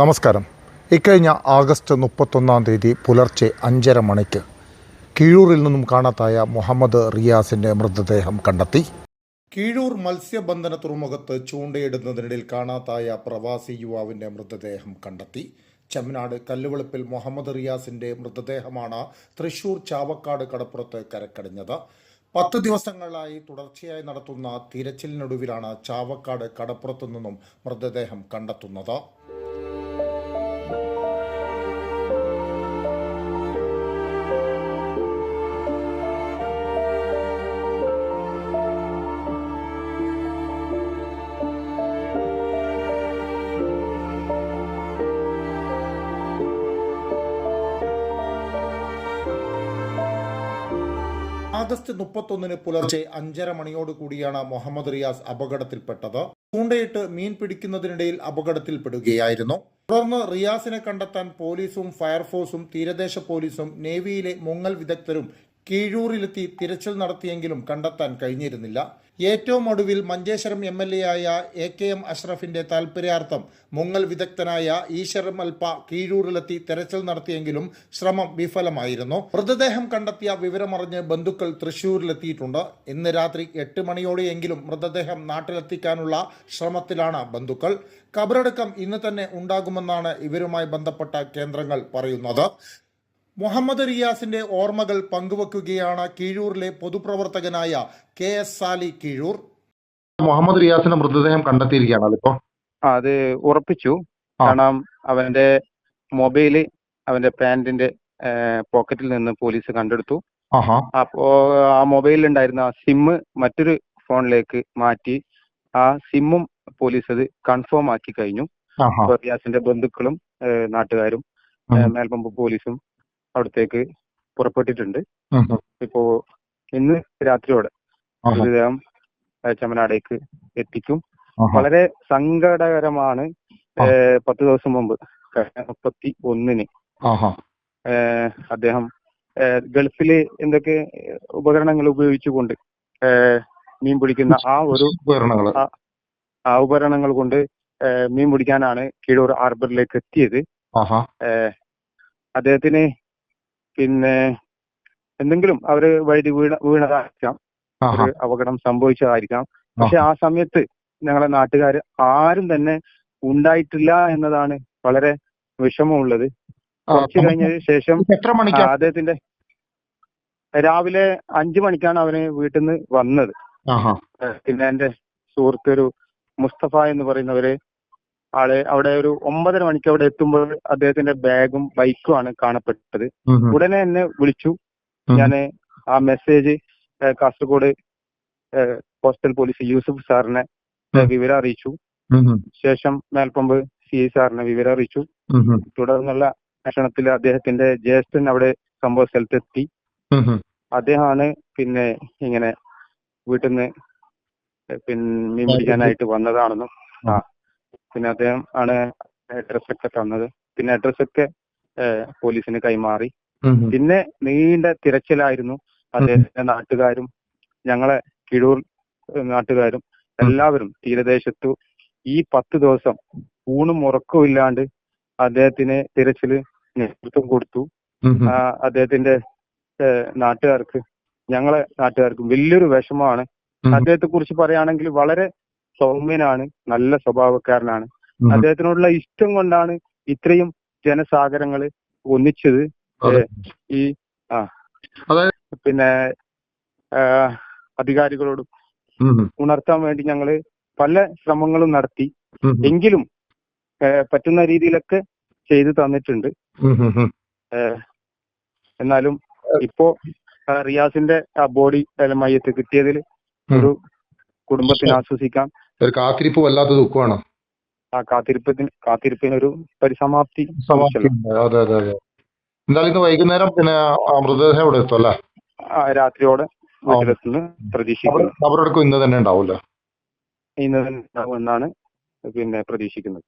നമസ്കാരം. ഇക്കഴിഞ്ഞ ആഗസ്റ്റ് മുപ്പത്തൊന്നാം തീയതി പുലർച്ചെ അഞ്ചര മണിക്ക് കീഴൂരിൽ നിന്നും കാണാതായ മുഹമ്മദ് റിയാസിന്റെ മൃതദേഹം കണ്ടെത്തി. കീഴൂർ മത്സ്യബന്ധന തുറമുഖത്ത് ചൂണ്ടയിടുന്നതിനിടയിൽ കാണാതായ പ്രവാസി യുവാവിന്റെ മൃതദേഹം കണ്ടെത്തി. ചെമ്മനാട് കല്ലുവെളുപ്പിൽ മുഹമ്മദ് റിയാസിന്റെ മൃതദേഹമാണ് തൃശൂർ ചാവക്കാട് കടപ്പുറത്ത് കരക്കടിഞ്ഞത്. പത്ത് ദിവസങ്ങളായി തുടർച്ചയായി നടത്തുന്ന തിരച്ചിലിനൊടുവിലാണ് ചാവക്കാട് കടപ്പുറത്തു നിന്നും മൃതദേഹം കണ്ടെത്തുന്നത്. ആഗസ്റ്റ് മുപ്പത്തൊന്നിന് പുലർച്ചെ അഞ്ചര മണിയോട് കൂടിയാണ് മുഹമ്മദ് റിയാസ് അപകടത്തിൽപ്പെട്ടത്. ചൂണ്ടയിട്ട് മീൻ പിടിക്കുന്നതിനിടയിൽ അപകടത്തിൽപ്പെടുകയായിരുന്നു. തുടർന്ന് റിയാസിനെ കണ്ടെത്താൻ പോലീസും ഫയർഫോഴ്സും തീരദേശ പോലീസും നേവിയിലെ മുങ്ങൽ വിദഗ്ധരും കീഴൂരിലെത്തി തിരച്ചിൽ നടത്തിയെങ്കിലും കണ്ടെത്താൻ കഴിഞ്ഞിരുന്നില്ല. ഏറ്റവും ഒടുവിൽ മഞ്ചേശ്വരം എം എൽ എ ആയ എ കെ എം അഷ്റഫിന്റെ താൽപര്യാർത്ഥം മുങ്ങൽ വിദഗ്ധനായ ഈശ്വർ മൽപ്പ കീഴൂരിലെത്തി തെരച്ചിൽ നടത്തിയെങ്കിലും ശ്രമം വിഫലമായിരുന്നു. മൃതദേഹം കണ്ടെത്തിയ വിവരമറിഞ്ഞ് ബന്ധുക്കൾ തൃശൂരിലെത്തിയിട്ടുണ്ട്. ഇന്ന് രാത്രി എട്ട് മണിയോടെയെങ്കിലും മൃതദേഹം നാട്ടിലെത്തിക്കാനുള്ള ശ്രമത്തിലാണ് ബന്ധുക്കൾ. കബറടക്കം ഇന്ന് തന്നെ ഉണ്ടാകുമെന്നാണ് ഇവരുമായി ബന്ധപ്പെട്ട കേന്ദ്രങ്ങൾ പറയുന്നത്. മുഹമ്മദ് റിയാസിന്റെ ഓർമ്മകൾ പങ്കുവെക്കുകയാണ് കീഴൂരിലെ പൊതുപ്രവർത്തകനായ കെ എസ് സാലി കീഴൂർ. മുഹമ്മദ് റിയാസിന്റെ മൃതദേഹം കണ്ടെത്തിയിരിക്കുകയാണ് അതിപ്പോ? അത് ഉറപ്പിച്ചു. കാരണം അവന്റെ മൊബൈൽ അവന്റെ പാന്റിന്റെ പോക്കറ്റിൽ നിന്ന് പോലീസ് കണ്ടെടുത്തു. അപ്പോ ആ മൊബൈലിൽ ഉണ്ടായിരുന്ന ആ സിമ്മ് മറ്റൊരു ഫോണിലേക്ക് മാറ്റി ആ സിമ്മും പോലീസ് അത് കൺഫേം ആക്കി കഴിഞ്ഞു. റിയാസിന്റെ ബന്ധുക്കളും നാട്ടുകാരും മേൽപമ്പ് മേൽപ്പമ്പ് പോലീസും അവിടത്തേക്ക് പുറപ്പെട്ടിട്ടുണ്ട്. ഇപ്പോ ഇന്ന് രാത്രിയോടെ അദ്ദേഹം മൃതദേഹം ചെമ്മനാടേക്ക് എത്തിക്കും. വളരെ സങ്കടകരമാണ്. പത്ത് ദിവസം മുമ്പ് മുപ്പത്തി ഒന്നിന് അദ്ദേഹം ഗൾഫിൽ എന്തൊക്കെ ഉപകരണങ്ങൾ ഉപയോഗിച്ചുകൊണ്ട് മീൻ പിടിക്കുന്ന ആ ഒരു ആ- ഉപകരണങ്ങൾ കൊണ്ട് മീൻ പിടിക്കാനാണ് കീഴൂർ ഹാർബറിലേക്ക് എത്തിയത്. അദ്ദേഹത്തിന് പിന്നെ എന്തെങ്കിലും അവർ വഴുതി വീണ വീണതായിരിക്കാം ഒരു അപകടം സംഭവിച്ചതായിരിക്കാം. പക്ഷെ ആ സമയത്ത് ഞങ്ങളെ നാട്ടുകാർ ആരും തന്നെ ഉണ്ടായിട്ടില്ല എന്നതാണ് വളരെ വിഷമമുള്ളത്. കുറച്ച് കഴിഞ്ഞതിന് ശേഷം അദ്ദേഹത്തിന്റെ രാവിലെ അഞ്ചു മണിക്കാണ് അവന് വീട്ടിൽ നിന്ന് വന്നത്. പിന്നെ എന്റെ സുഹൃത്ത് ഒരു മുസ്തഫ എന്ന് പറയുന്നവര് ആൾ അവിടെ ഒരു ഒമ്പതര മണിക്ക് അവിടെ എത്തുമ്പോൾ അദ്ദേഹത്തിന്റെ ബാഗും ബൈക്കും ആണ് കാണപ്പെട്ടത്. ഉടനെ എന്നെ വിളിച്ചു. ഞാൻ ആ message Kasaragod postal police Yusuf സാറിനെ വിവരം അറിയിച്ചു. ശേഷം മേൽപ്പമ്പ് സി ഐ സാറിനെ വിവരം അറിയിച്ചു. തുടർന്നുള്ള അന്വേഷണത്തിൽ അദ്ദേഹത്തിന്റെ ജ്യേഷ്ഠൻ അവിടെ സംഭവ സ്ഥലത്തെത്തി. അദ്ദേഹമാണ് പിന്നെ ഇങ്ങനെ വീട്ടിൽ നിന്ന് പിന്നെ മീൻ പിടിക്കാനായിട്ട് വന്നതാണെന്നും ആ പിന്നെ അദ്ദേഹം ആണ് അഡ്രസ് ഒക്കെ തന്നത് പിന്നെ അഡ്രസ് ഒക്കെ ഏഹ് പോലീസിന് കൈമാറി. പിന്നെ നീണ്ട തിരച്ചിലായിരുന്നു അദ്ദേഹത്തിന്റെ നാട്ടുകാരും ഞങ്ങളെ കിഴൂർ നാട്ടുകാരും എല്ലാവരും തീരദേശത്തു ഈ പത്ത് ദിവസം ഊണും ഉറക്കവും ഇല്ലാണ്ട് അദ്ദേഹത്തിന് തിരച്ചിൽ നേതൃത്വം കൊടുത്തു. അദ്ദേഹത്തിന്റെ നാട്ടുകാർക്ക് ഞങ്ങളെ നാട്ടുകാർക്ക് വലിയൊരു വിഷമമാണ്. അദ്ദേഹത്തെ കുറിച്ച് പറയുകയാണെങ്കിൽ വളരെ സൗമ്യനാണ് നല്ല സ്വഭാവക്കാരനാണ്. അദ്ദേഹത്തിനോടുള്ള ഇഷ്ടം കൊണ്ടാണ് ഇത്രയും ജനസാഗരങ്ങൾ ഒന്നിച്ചത്. ഈ ആ. പിന്നെ അധികാരികളോടും. ഉണർത്താൻ വേണ്ടി ഞങ്ങൾ പല ശ്രമങ്ങളും നടത്തി. എങ്കിലും പറ്റുന്ന രീതിയിലൊക്കെ ചെയ്തു തന്നിട്ടുണ്ട്. എന്നാലും ഇപ്പോ റിയാസിന്റെ ആ ബോഡി മയ്യത്ത് കിട്ടിയതിൽ ഒരു കുടുംബത്തിന് ആശ്വസിക്കാം. ഒരു കാത്തിരിപ്പ് വല്ലാത്ത ദുഃഖമാണ്. ആ കാത്തിരിപ്പത്തിന് കാത്തിരിപ്പിന് ഒരു പരിസമാപ്തി. അതെ അതെ അതെ. എന്തായാലും ഇന്ന് വൈകുന്നേരം പിന്നെ മൃതദേഹം ഇവിടെ എത്തും അല്ലേ? രാത്രിയോടെ പ്രതീക്ഷിക്കുന്നു അവരെടുക്കും ഇന്ന് തന്നെ ഉണ്ടാവില്ല ഇന്ന് തന്നെ ഉണ്ടാവുമെന്നാണ് പിന്നെ പ്രതീക്ഷിക്കുന്നത്.